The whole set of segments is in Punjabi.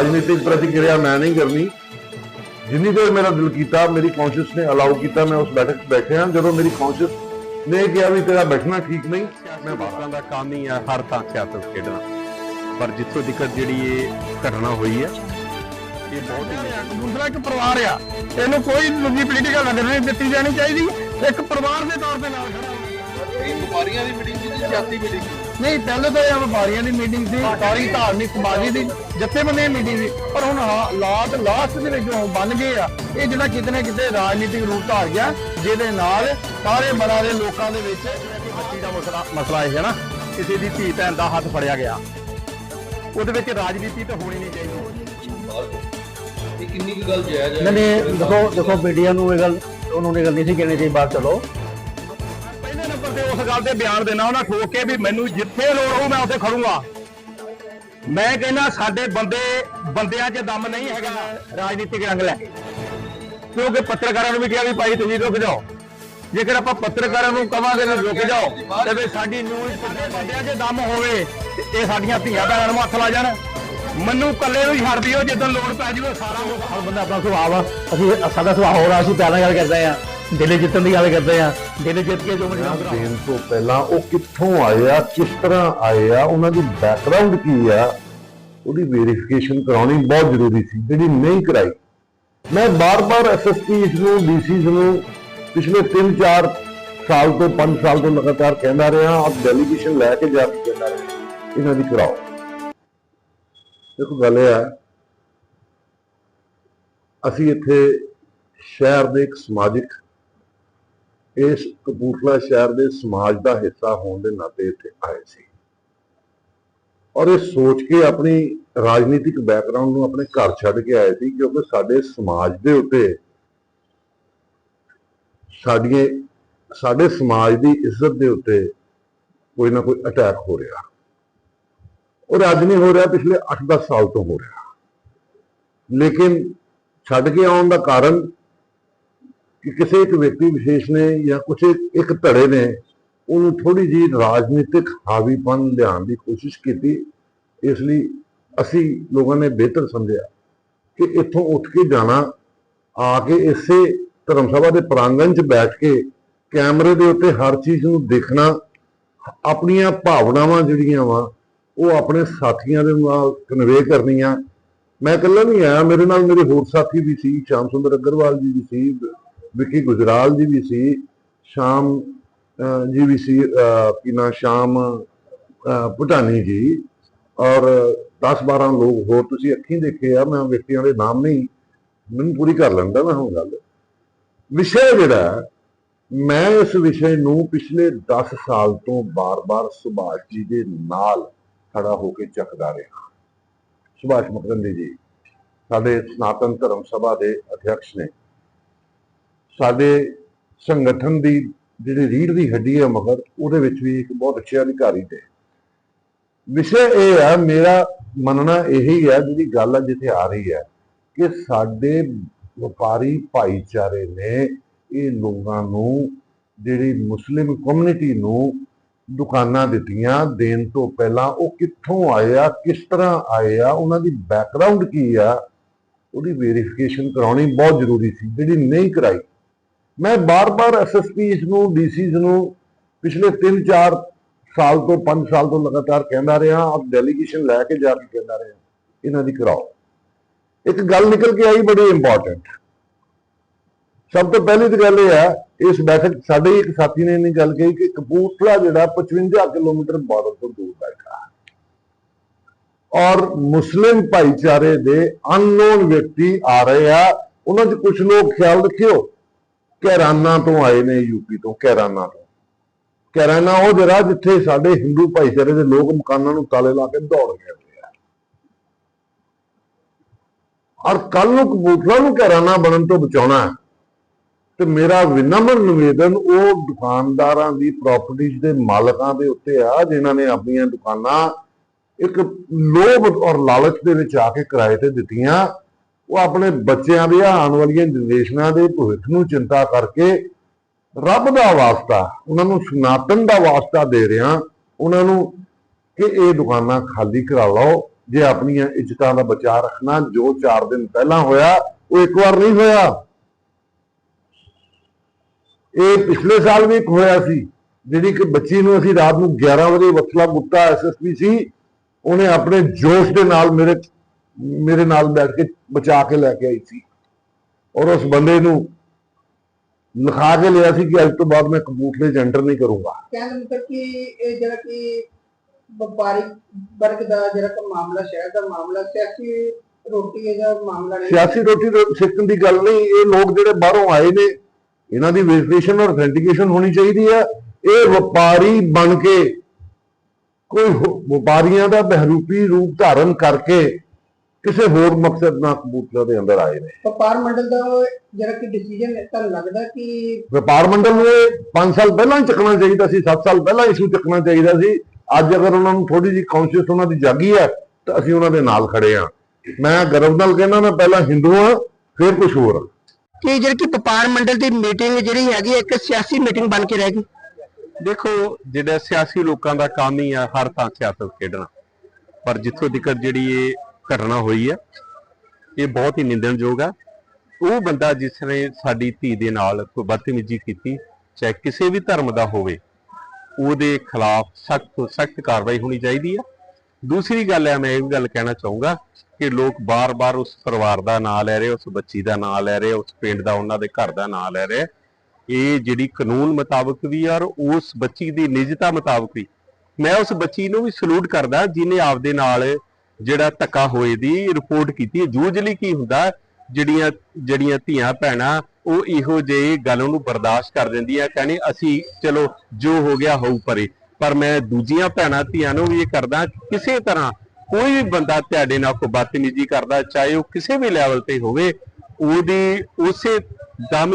ਰਾਜਨੀਤਿਕ ਪ੍ਰਤੀਕਿਰਿਆ ਮੈਂ ਨਹੀਂ ਕਰਨੀ। ਜਿੰਨੀ ਦੇਰ ਮੇਰਾ ਦਿਲ ਕੀਤਾ ਮੇਰੀ ਕੌਨਸ਼ੀਅਸ ਨੇ ਅਲਾਉ ਕੀਤਾ ਮੈਂ ਉਸ ਬੈਠਕ 'ਚ ਬੈਠਿਆ। ਜਦੋਂ ਮੇਰੀ ਕੌਨਸ਼ੀਅਸ ਨੇ ਕਿਹਾ ਵੀ ਤੇਰਾ ਬੈਠਣਾ ਠੀਕ ਨਹੀਂ ਮੈਂ ਬਾਤਾਂ ਦਾ ਕੰਮ ਹੀ ਆ ਹਰ ਥਾਂ ਸਿਆਸਤ ਖੇਡਣਾ। ਪਰ ਜਿੱਥੋਂ ਤੱਕ ਜਿਹੜੀ ਇਹ ਘਟਨਾ ਹੋਈ ਹੈ ਇਹ ਬਹੁਤ ਹੀ ਦੂਸਰਾ ਇੱਕ ਪਰਿਵਾਰ ਆ। ਇਹਨੂੰ ਕੋਈ ਦੂਜੀ ਪੋਲੀਟੀਕਲ ਨਜ਼ਰ ਨਹੀਂ ਦਿੱਤੀ ਜਾਣੀ ਚਾਹੀਦੀ। ਇੱਕ ਪਰਿਵਾਰ ਦੇ ਤੌਰ ਤੇ ਨਾਲ ਖੜਾ ਇਹ ਵਪਾਰੀਆਂ ਦੀ ਮੀਟਿੰਗ ਸੀ ਸਿਆਸੀ ਮੀਟਿੰਗ ਨਹੀਂ ਪਹਿਲੇ ਤਾਂ ਇਹ ਵਪਾਰੀਆਂ ਦੀ ਮੀਟਿੰਗ ਸੀ ਸਾਰੀ ਧਾਰਮਿਕ ਸਮਾਜੀ ਦੀ ਜਥੇਬੰਦੀਆਂ ਦੀ ਮੀਟਿੰਗ ਸੀ। ਪਰ ਹੁਣ ਹਾਲਾਤ ਲਾਸਟ ਦੇ ਵਿੱਚ ਹੁਣ ਬਣ ਗਏ ਆ। ਇਹ ਜਿਹੜਾ ਕਿਤੇ ਨਾ ਕਿਤੇ ਰਾਜਨੀਤਿਕ ਰੂਪ ਧਾਰ ਗਿਆ ਜਿਹਦੇ ਨਾਲ ਸਾਰੇ ਬੜਾ ਦੇ ਲੋਕਾਂ ਦੇ ਵਿੱਚ ਬੱਚੀ ਦਾ ਮਸਲਾ ਮਸਲਾ ਇਹ ਹੈ ਨਾ ਕਿਸੇ ਦੀ ਧੀ ਭੈਣ ਦਾ ਹੱਥ ਫੜਿਆ ਗਿਆ। ਉਹਦੇ ਵਿੱਚ ਰਾਜਨੀਤੀ ਤਾਂ ਹੋਣੀ ਨਹੀਂ ਚਾਹੀਦੀ। ਇਹ ਕਿੰਨੀ ਕੁ ਗੱਲ ਜਾਇਜ਼ ਹੈ? ਨਹੀਂ ਨਹੀਂ ਦੇਖੋ ਦੇਖੋ ਮੀਡੀਆ ਨੂੰ ਇਹ ਗੱਲ ਉਹਨੂੰ ਇਹ ਗੱਲ ਨਹੀਂ ਸੀ ਕਹਿਣੀ ਚਾਹੀਦੀ ਬਾਹਰ ਚਲੋ। ਗੱਲ ਤੇ ਬਿਆਨ ਦੇਣਾ ਉਹਨਾਂ ਠੋਕ ਕੇ ਵੀ ਮੈਨੂੰ ਜਿੱਥੇ ਲੋੜ ਹੋਊ ਮੈਂ ਉੱਥੇ ਖੜੂੰਗਾ। ਮੈਂ ਕਹਿੰਦਾ, ਸਾਡੇ ਬੰਦੇ, ਬੰਦਿਆਂ 'ਚ ਦਮ ਨਹੀਂ ਹੈਗਾ ਰਾਜਨੀਤਿਕ ਰੰਗ ਲੈ। ਕਿਉਂਕਿ ਪੱਤਰਕਾਰਾਂ ਨੂੰ ਵੀ ਕਿਹਾ ਵੀ ਭਾਈ ਤੁਸੀਂ ਰੁਕ ਜਾਓ। ਜੇਕਰ ਆਪਾਂ ਪੱਤਰਕਾਰਾਂ ਨੂੰ ਕਵਾਂਗੇ ਨਾ ਰੁਕ ਜਾਓ। ਤੇ ਵੀ ਸਾਡੀ ਨਿਊਜ਼ ਬੰਦਿਆਂ 'ਚ ਦਮ ਹੋਵੇ, ਤੇ ਇਹ ਸਾਡੀਆਂ ਧੀਆਂ ਭੈਣਾਂ ਨੂੰ ਹੱਥ ਲਾ ਜਾਣ। ਮੈਨੂੰ ਕੱਲੇ ਨੂੰ ਛੱਡ ਦਿਓ ਜਦੋਂ ਲੋੜ ਪੈ ਜਾਵੇ ਸਾਰਾ ਕੁਝ ਹਰ ਬੰਦਾ ਆਪਣਾ ਸੁਭਾਅ ਆ ਅਸੀਂ ਸਾਡਾ ਸੁਭਾਅ ਹੋਰ ਆ, ਅਸੀਂ ਪਿਆਰ ਨਾਲ ਗੱਲ ਕਰਦੇ ਆ। ਦਿਲੇ ਜਿੱਤਣ ਦੀ ਗੱਲ ਕਰਦੇ ਆ। ਦਿਲੇ ਜਿੱਤ ਕੇ ਜੋ ਮਰਜ਼ੀ ਕਰਾਓ ਦੇਣ ਤੋਂ ਪਹਿਲਾਂ ਉਹ ਕਿੱਥੋਂ ਆਏ ਆ ਕਿਸ ਤਰ੍ਹਾਂ ਆਏ ਆ ਉਹਨਾਂ ਦੀ ਬੈਕਗ੍ਰਾਉਂਡ ਕੀ ਆ ਉਹਦੀ ਵੈਰੀਫਿਕੇਸ਼ਨ ਕਰਾਉਣੀ ਬਹੁਤ ਜ਼ਰੂਰੀ ਸੀ ਜਿਹੜੀ ਨਹੀਂ ਕਰਾਈ। ਮੈਂ ਬਾਰ-ਬਾਰ ਐਸਐਸਪੀਸ ਨੂੰ ਡੀਸੀਸ ਨੂੰ ਪਿਛਲੇ 3-4 ਸਾਲ ਤੋਂ 5 ਸਾਲ ਤੋਂ ਲਗਾਤਾਰ ਕਹਿੰਦਾ ਰਿਹਾ ਆਪ ਡੈਲੀਗੇਸ਼ਨ ਲੈ ਕੇ ਜਾ ਕੇ ਕਹਿੰਦਾ ਰਿਹਾ। ਇਹਨਾਂ ਦੀ ਕਰਾਓ। ਦੇਖੋ ਗੱਲ ਇਹ ਆ ਅਸੀਂ ਇੱਥੇ ਸ਼ਹਿਰ ਦੇ ਇੱਕ ਸਮਾਜਿਕ ਇਸ ਕਪੂਰਥਲਾ ਸ਼ਹਿਰ ਦੇ ਸਮਾਜ ਦਾ ਹਿੱਸਾ ਹੋਣ ਦੇ ਨਾਤੇ ਇੱਥੇ ਆਏ ਸੀ। ਔਰ ਇਹ ਸੋਚ ਕੇ ਆਪਣੀ ਰਾਜਨੀਤਿਕ ਬੈਕਗ੍ਰਾਉਂਡ ਨੂੰ ਆਪਣੇ ਘਰ ਛੱਡ ਕੇ ਆਏ ਸੀ ਕਿਉਂਕਿ ਸਾਡੇ ਸਮਾਜ ਦੇ ਉੱਤੇ ਸਾਡੀਆਂ, ਸਾਡੇ ਸਮਾਜ ਦੀ ਇੱਜ਼ਤ ਦੇ ਉੱਤੇ ਕੋਈ ਨਾ ਕੋਈ ਅਟੈਕ ਹੋ ਰਿਹਾ। ਔਰ ਅੱਜ ਨਹੀਂ ਹੋ ਰਿਹਾ ਪਿਛਲੇ 8-10 ਸਾਲ ਤੋਂ ਹੋ ਰਿਹਾ। ਲੇਕਿਨ ਛੱਡ ਕੇ ਆਉਣ ਦਾ ਕਾਰਨ ਕਿ ਕਿਸੇ ਇੱਕ ਵਿਅਕਤੀ ਵਿਸ਼ੇਸ਼ ਨੇ ਜਾਂ ਕੁਝ ਇੱਕ ਧੜੇ ਨੇ, ਉਹਨੂੰ ਥੋੜੀ ਜੀ ਰਾਜਨੀਤਿਕ ਹਾਵੀਪਨ ਲਿਆਉਣ ਦੀ ਕੋਸ਼ਿਸ਼ ਕੀਤੀ। ਇਸ ਲਈ ਅਸੀਂ ਲੋਕਾਂ ਨੇ ਬਿਹਤਰ ਸਮਝਿਆ ਕਿ ਇੱਥੋਂ ਉੱਠ ਕੇ ਜਾਣਾ, ਆ ਕੇ ਇਸੇ ਧਰਮ ਸਭਾ ਦੇ ਪ੍ਰਾਂਗਣ 'ਚ ਬੈਠ ਕੇ ਕੈਮਰੇ ਦੇ ਉੱਤੇ ਹਰ ਚੀਜ਼ ਨੂੰ ਦੇਖਣਾ, ਆਪਣੀਆਂ ਭਾਵਨਾਵਾਂ ਜਿਹੜੀਆਂ ਵਾ, ਉਹ ਆਪਣੇ ਸਾਥੀਆਂ ਦੇ ਨਾਲ ਕਨਵੇ ਕਰਨੀਆਂ। ਮੈਂ ਇਕੱਲਾ ਨਹੀਂ ਆਇਆ, ਮੇਰੇ ਨਾਲ ਮੇਰੇ ਹੋਰ ਸਾਥੀ ਵੀ ਸੀ, ਸ਼ਾਮ ਸੁੰਦਰ ਅਗਰਵਾਲ ਜੀ ਵੀ ਸੀ ਵਿੱਕੀ ਗੁਜਰਾਲ ਜੀ ਵੀ ਸੀ ਸ਼ਾਮ ਜੀ ਵੀ ਸੀ ਅਹ, ਕੀ ਨਾ ਸ਼ਾਮ ਭਟਾਨੀ ਜੀ। ਔਰ 10-12 ਲੋਕ ਹੋਰ ਤੁਸੀਂ ਅੱਖੀਂ ਦੇਖੇ ਆ ਮੈਂ ਵਿਅਕਤੀਆਂ ਦੇ ਨਾਮ ਨਹੀਂ ਮੈਨੂੰ ਪੂਰੀ ਕਰ ਲੈਂਦਾ ਮੈਂ ਹੁਣ ਗੱਲ। ਵਿਸ਼ਾ ਜਿਹੜਾ ਮੈਂ ਇਸ ਵਿਸ਼ੇ ਨੂੰ ਪਿਛਲੇ 10 ਸਾਲ ਤੋਂ ਬਾਰ-ਬਾਰ ਸੁਭਾਸ਼ ਜੀ ਦੇ ਨਾਲ ਖੜਾ ਹੋ ਕੇ ਚੱਕਦਾ ਰਿਹਾ। ਸੁਭਾਸ਼ ਮੁਖਰਜੀ ਜੀ ਸਾਡੇ ਸਨਾਤਨ ਧਰਮ ਸਭਾ ਦੇ ਅਧਿਕਸ਼ ਨੇ। ਸਾਡੇ ਸੰਗਠਨ ਦੀ ਜਿਹੜੀ ਰੀੜ ਦੀ ਹੱਡੀ ਹੈ ਮਗਰ, ਉਹਦੇ ਵਿੱਚ ਵੀ ਇੱਕ ਬਹੁਤ ਅੱਛੇ ਅਧਿਕਾਰੀ ਤੇ ਵਿਸ਼ੇ ਇਹ ਹੈ ਮੇਰਾ ਮੰਨਣਾ ਇਹੀ ਹੈ ਜਿਹੜੀ ਗੱਲ ਅੱਜ ਇੱਥੇ ਆ ਰਹੀ ਹੈ, ਕਿ ਸਾਡੇ ਵਪਾਰੀ ਭਾਈਚਾਰੇ ਨੇ ਇਹ ਲੋਕਾਂ ਨੂੰ, ਜਿਹੜੀ ਮੁਸਲਿਮ ਕਮਿਊਨਿਟੀ ਨੂੰ ਦੁਕਾਨਾਂ ਦਿੱਤੀਆਂ, ਦੇਣ ਤੋਂ ਪਹਿਲਾਂ ਉਹ ਕਿੱਥੋਂ ਆਏ ਆ, ਕਿਸ ਤਰ੍ਹਾਂ ਆਏ ਆ, ਉਹਨਾਂ ਦੀ ਬੈਕਗ੍ਰਾਉਂਡ ਕੀ ਆ, ਉਹਦੀ ਵੈਰੀਫਿਕੇਸ਼ਨ ਕਰਾਉਣੀ ਬਹੁਤ ਜ਼ਰੂਰੀ ਸੀ, ਜਿਹੜੀ ਨਹੀਂ ਕਰਾਈ। ਮੈਂ ਬਾਰ-ਬਾਰ ਐਸਐਸਪੀਸ ਨੂੰ ਡੀਸੀਸ ਨੂੰ ਪਿਛਲੇ 3-4 ਸਾਲ ਤੋਂ 5 ਸਾਲ ਤੋਂ ਲਗਾਤਾਰ ਕਹਿੰਦਾ ਰਿਹਾ, ਆਪ ਡੈਲੀਗੇਸ਼ਨ ਲੈ ਕੇ ਜਾ ਕੇ ਕਹਿੰਦਾ ਰਿਹਾ, ਇਹਨਾਂ ਦੀ ਕਰਾਓ। ਇੱਕ ਗੱਲ ਨਿਕਲ ਕੇ ਆਈ ਬੜੀ ਇੰਪੋਰਟੈਂਟ ਸਭ ਤੋਂ ਪਹਿਲੀ ਤਾਂ ਗੱਲ ਇਹ ਹੈ, ਇਸ ਬੈਠਕ ਸਾਡੇ ਹੀ ਇੱਕ ਸਾਥੀ ਨੇ ਇਹਨੀ ਗੱਲ ਕਹੀ ਕਿ ਕਪੂਰਥਲਾ ਜਿਹੜਾ 55 ਕਿਲੋਮੀਟਰ ਬਾਰਡਰ ਤੋਂ ਦੂਰ ਬੈਠਾ ਔਰ ਮੁਸਲਿਮ ਭਾਈਚਾਰੇ ਦੇ ਅਨਨੋਨ ਵਿਅਕਤੀ ਆ ਰਹੇ ਆ, ਉਹਨਾਂ 'ਚ ਕੁਝ ਲੋਕ ਖਿਆਲ ਰੱਖਿਓ ਕੈਰਾਨਾ ਤੋਂ ਆਏ ਨੇ ਯੂਪੀ ਤੋਂ ਕੈਰਾਨਾ ਤੋਂ। ਕੈਰਾਨਾ ਉਹ ਜਗ੍ਹਾ ਜਿੱਥੇ ਸਾਡੇ ਹਿੰਦੂ ਭਾਈਚਾਰੇ ਦੇ ਲੋਕ ਮਕਾਨਾਂ ਨੂੰ ਤਾਲੇ ਲਾ ਕੇ ਦੌੜ ਗਏ ਔਰ ਕੱਲ ਨੂੰ ਕਪੂਰਥਲਾ ਨੂੰ ਕੈਰਾਨਾ ਬਣਨ ਤੋਂ ਬਚਾਉਣਾ ਤੇ ਮੇਰਾ ਵਿਨਮਰ ਨਿਵੇਦਨ ਉਹ ਦੁਕਾਨਦਾਰਾਂ ਦੀ ਪ੍ਰਾਪਰਟੀਆਂ ਦੇ ਮਾਲਕਾਂ ਦੇ ਉੱਤੇ ਆ, ਜਿਨ੍ਹਾਂ ਨੇ ਆਪਣੀਆਂ ਦੁਕਾਨਾਂ ਇੱਕ ਲੋਭ ਔਰ ਲਾਲਚ ਦੇ ਵਿੱਚ ਆ ਕੇ ਕਿਰਾਏ ਤੇ ਦਿੱਤੀਆਂ। ਉਹ ਆਪਣੇ ਬੱਚਿਆਂ ਦੇ ਆਉਣ ਵਾਲੀਆਂ ਜਨਰੇਸ਼ਨਾਂ ਦੇ ਭਵਿੱਖ ਨੂੰ ਚਿੰਤਾ ਕਰਕੇ ਰੱਬ ਦਾ ਵਾਸਤਾ, ਉਹਨਾਂ ਨੂੰ ਸਨਾਤਨ ਦਾ ਵਾਸਤਾ ਦੇ ਰਿਹਾ, ਉਹਨਾਂ ਨੂੰ ਕਿ ਇਹ ਦੁਕਾਨਾਂ ਖਾਲੀ ਕਰਾ ਲਓ, ਜੇ ਆਪਣੀਆਂ ਇੱਜ਼ਤਾਂ ਦਾ ਬਚਾਅ ਰੱਖਣਾ ਜੋ 4 ਦਿਨ ਪਹਿਲਾਂ ਹੋਇਆ, ਉਹ ਇੱਕ ਵਾਰ ਨਹੀਂ ਹੋਇਆ। ਇਹ ਪਿਛਲੇ ਸਾਲ ਵੀ ਇੱਕ ਹੋਇਆ ਸੀ, ਜਿਹੜੀ ਕਿ ਬੱਚੀ ਨੂੰ ਅਸੀਂ ਰਾਤ ਨੂੰ 11 ਵਜੇ ਵਸਲਾ ਗੁੱਟਾ ਐਸਐਸਪੀ ਸੀ, ਉਹਨੇ ਆਪਣੇ ਜੋਸ਼ ਦੇ ਨਾਲ ਮੇਰੇ ਮੇਰੇ ਨਾਲ ਬੈਠ ਕੇ ਬਚਾ ਕੇ ਲੈ ਕੇ ਆਈ ਸੀ। ਔਰ ਉਸ ਬੰਦੇ ਨੂੰ ਲਿਖਾ ਕੇ ਲਿਆ ਸੀ ਕਿ ਅੱਜ ਤੋਂ ਬਾਅਦ ਮੈਂ ਕਬੂਤਰੇ ਐਂਟਰ ਨਹੀਂ ਕਰੂੰਗਾ। ਕਹਿਣ ਦਾ ਮਤਲਬ ਕਿ ਇਹ ਜਿਹੜਾ ਕਿ ਵਪਾਰਿਕ ਵਰਗ ਦਾ ਜਿਹੜਾ ਕਿ ਮਾਮਲਾ ਸ਼ਹਿਰ ਦਾ ਮਾਮਲਾ ਸਿਆਸੀ ਰੋਟੀ ਦਾ ਮਾਮਲਾ ਨਹੀਂ। ਸਿਆਸੀ ਰੋਟੀ ਰੋ- ਸਿੱਖਣ ਦੀ ਗੱਲ ਨਹੀਂ ਇਹ ਲੋਕ ਜਿਹੜੇ ਬਾਹਰੋਂ ਆਏ ਨੇ ਇਹਨਾਂ ਦੀ ਵੈਰੀਫਿਕੇਸ਼ਨ ਔਰ ਅਥੈਂਟੀਕੇਸ਼ਨ ਹੋਣੀ ਚਾਹੀਦੀ ਹੈ ਇਹ ਵਪਾਰੀ ਬਣ ਕੇ ਕੋਈ ਵਪਾਰੀਆਂ ਦਾ ਬਹਿਰੂਪੀ ਰੂਪ ਧਾਰਨ ਕਰਕੇ ਕਿਸੇ ਹੋਰ ਮਕਸਦ ਨਾਲ ਕਬੂਤਰਾਂ ਦੇ ਅੰਦਰ ਆਏ ਨੇ। ਵਪਾਰ ਮੰਡਲ ਦਾ ਜਿਹੜਾ ਕਿ ਡਿਸੀਜਨ ਤੁਹਾਨੂੰ ਲੱਗਦਾ ਕਿ ਵਪਾਰ ਮੰਡਲ ਨੂੰ 5 ਸਾਲ ਪਹਿਲਾਂ ਹੀ ਚੱਕਣਾ ਚਾਹੀਦਾ ਸੀ 7 ਸਾਲ ਪਹਿਲਾਂ ਇਸ਼ੂ ਚੱਕਣਾ ਚਾਹੀਦਾ ਸੀ। ਅੱਜ ਅਗਰ ਉਹਨਾਂ ਨੂੰ ਥੋੜੀ ਜਿਹੀ ਕੌਨਸ਼ੀਅਸ ਉਹਨਾਂ ਦੀ ਜਾਗੀ ਹੈ ਤਾਂ ਅਸੀਂ ਉਹਨਾਂ ਦੇ ਨਾਲ ਖੜੇ ਹਾਂ। ਮੈਂ ਗਰਵ ਨਾਲ ਕਹਿੰਦਾ ਮੈਂ ਪਹਿਲਾਂ ਹਿੰਦੂ ਹਾਂ ਫਿਰ ਕੁਝ ਹੋਰ ਹਾਂ। ਕਿ ਜਿਹੜੀ ਕਿ ਵਪਾਰ ਮੰਡਲ ਦੀ ਮੀਟਿੰਗ ਜਿਹੜੀ ਹੈਗੀ ਇੱਕ ਸਿਆਸੀ ਮੀਟਿੰਗ ਬਣ ਕੇ ਰਹਿ ਗਈ। ਦੇਖੋ ਜਿਹੜਾ ਸਿਆਸੀ ਲੋਕਾਂ ਦਾ ਕੰਮ ਹੀ ਆ ਹਰ ਥਾਂ ਸਿਆਸਤ ਖੇਡਣਾ। ਪਰ ਜਿੱਥੋਂ ਤੱਕ ਜਿਹੜੀ ਇਹ ਘਟਨਾ ਹੋਈ ਹੈ ਇਹ ਬਹੁਤ ਹੀ ਨਿੰਦਣਯੋਗ ਹੈ ਉਹ ਬੰਦਾ ਜਿਸ ਨੇ ਸਾਡੀ ਧੀ ਦੇ ਨਾਲ ਕੋਈ ਬਦਤਮੀਜ਼ੀ ਕੀਤੀ, ਚਾਹੇ ਕਿਸੇ ਵੀ ਧਰਮ ਦਾ ਹੋਵੇ, ਉਹਦੇ ਖਿਲਾਫ ਸਖਤ ਤੋਂ ਸਖਤ ਕਾਰਵਾਈ ਹੋਣੀ ਚਾਹੀਦੀ ਹੈ ਦੂਸਰੀ ਗੱਲ ਹੈ ਮੈਂ ਇਹ ਵੀ ਗੱਲ ਕਹਿਣਾ ਚਾਹੂੰਗਾ ਕਿ ਲੋਕ ਬਾਰ-ਬਾਰ ਉਸ ਪਰਿਵਾਰ ਦਾ ਨਾਂ ਲੈ ਰਹੇ, ਉਸ ਬੱਚੀ ਦਾ ਨਾਂ ਲੈ ਰਹੇ, ਉਸ ਪਿੰਡ ਦਾ, ਉਹਨਾਂ ਦੇ ਘਰ ਦਾ ਨਾਂ ਲੈ ਰਹੇ। ਇਹ ਜਿਹੜੀ ਕਾਨੂੰਨ ਮੁਤਾਬਕ ਵੀ ਆ ਔਰ ਉਸ ਬੱਚੀ ਦੀ ਨਿਜਤਾ ਮੁਤਾਬਕ ਵੀ। ਮੈਂ ਉਸ ਬੱਚੀ ਨੂੰ ਵੀ ਸਲੂਟ ਕਰਦਾ, ਜਿਹਨੇ ਆਪਦੇ ਨਾਲ ਜਿਹੜਾ ਧੱਕਾ ਹੋਏ ਦੀ ਰਿਪੋਰਟ ਕੀਤੀ ਹੈ। ਯੂਜੂਅਲੀ ਕੀ ਹੁੰਦਾ? ਜਿਹੜੀਆਂ ਜਿਹੜੀਆਂ ਧੀਆਂ ਭੈਣਾਂ, ਉਹ ਇਹੋ ਜਿਹੇ ਗੱਲ ਨੂੰ ਬਰਦਾਸ਼ਤ ਕਰ ਦਿੰਦੀਆਂ, ਕਹਿੰਦੇ ਅਸੀਂ ਚਲੋ ਜੋ ਹੋ ਗਿਆ ਹੋਊ ਪਰੇ। ਪਰ ਮੈਂ ਦੂਜੀਆਂ ਭੈਣਾਂ, ਧੀਆਂ ਨੂੰ ਵੀ ਇਹ ਕਰਦਾ ਕਿਸੇ ਤਰ੍ਹਾਂ ਕੋਈ ਵੀ ਬੰਦਾ ਤੁਹਾਡੇ ਨਾਲ ਕੋਈ ਬਦਤਮੀਜ਼ੀ ਕਰਦਾ, ਚਾਹੇ ਉਹ ਕਿਸੇ ਵੀ ਲੈਵਲ ਤੇ ਹੋਵੇ ਉਹਦੀ ਉਸੇ ਦਮ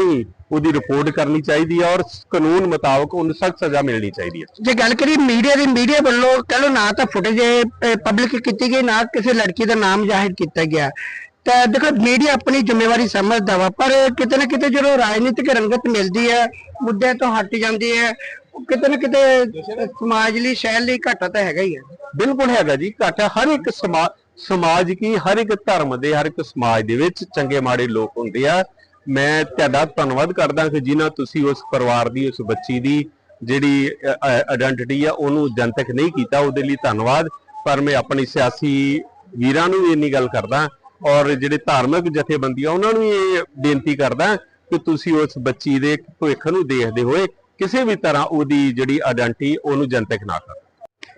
ਉਹਦੀ ਰਿਪੋਰਟ ਕਰਨੀ ਚਾਹੀਦੀ ਹੈ ਔਰ ਕਾਨੂੰਨ ਮੁਤਾਬਕ ਉਹਨੂੰ ਸਖਤ ਸਜ਼ਾ ਮਿਲਣੀ ਚਾਹੀਦੀ ਹੈ। ਜੇ ਗੱਲ ਕਰੀ ਮੀਡੀਆ ਦੀ ਮੀਡੀਆ ਵੱਲੋਂ ਕਹ ਲੋ ਨਾ ਤਾਂ ਫੁਟੇਜ ਪਬਲਿਕ ਕੀਤੀ ਗਈ ਨਾ ਕਿਸੇ ਲੜਕੀ ਦਾ ਨਾਮ ਜ਼ਾਹਿਰ ਕੀਤਾ ਗਿਆ। ਤਾਂ ਦੇਖੋ ਮੀਡੀਆ ਆਪਣੀ ਜ਼ਿੰਮੇਵਾਰੀ ਸਮਝਦਾ ਵਾ ਪਰ ਕਿਤੇ ਨਾ ਕਿਤੇ ਜਦੋਂ ਰਾਜਨੀਤਿਕ ਰੰਗਤ ਮਿਲਦੀ ਹੈ ਮੁੱਦੇ ਤੋਂ ਹਟ ਜਾਂਦੀ ਹੈ ਕਿਤੇ ਨਾ ਕਿਤੇ ਸਮਾਜ ਲਈ ਸ਼ਹਿਰ ਲਈ ਘਾਟਾ ਤਾਂ ਹੈਗਾ ਹੀ ਹੈ। ਬਿਲਕੁਲ ਹੈਗਾ ਜੀ ਘਾਟਾ ਹਰ ਇੱਕ ਸਮਾ- ਸਮਾਜ ਕੀ? ਹਰ ਇੱਕ ਧਰਮ ਦੇ, ਹਰ ਇੱਕ ਸਮਾਜ ਦੇ ਵਿੱਚ ਚੰਗੇ ਮਾੜੇ ਲੋਕ ਹੁੰਦੇ ਆ। ਮੈਂ ਤੁਹਾਡਾ ਧੰਨਵਾਦ ਕਰਦਾ ਕਿ ਜਿਨ੍ਹਾਂ ਤੁਸੀਂ ਉਸ ਪਰਿਵਾਰ ਦੀ, ਉਸ ਬੱਚੀ ਦੀ ਜਿਹੜੀ ਆਇਡੈਂਟੀਟੀ ਆ, ਉਹਨੂੰ ਜਨਤਕ ਨਹੀਂ ਕੀਤਾ, ਉਹਦੇ ਲਈ ਧੰਨਵਾਦ। ਪਰ ਮੈਂ ਆਪਣੀ ਸਿਆਸੀ ਵੀਰਾਂ ਨੂੰ ਵੀ ਇੰਨੀ ਗੱਲ ਕਰਦਾ ਔਰ ਜਿਹੜੇ ਧਾਰਮਿਕ ਜਥੇਬੰਦੀਆਂ, ਉਹਨਾਂ ਨੂੰ ਵੀ ਇਹ ਬੇਨਤੀ ਕਰਦਾ ਕਿ ਤੁਸੀਂ ਉਸ ਬੱਚੀ ਦੇ ਭਵਿੱਖ ਨੂੰ ਦੇਖਦੇ ਹੋਏ ਕਿਸੇ ਵੀ ਤਰ੍ਹਾਂ ਉਹਦੀ ਜਿਹੜੀ ਆਇਡੈਂਟੀ ਉਹਨੂੰ ਜਨਤਕ ਨਾ ਕਰੋ।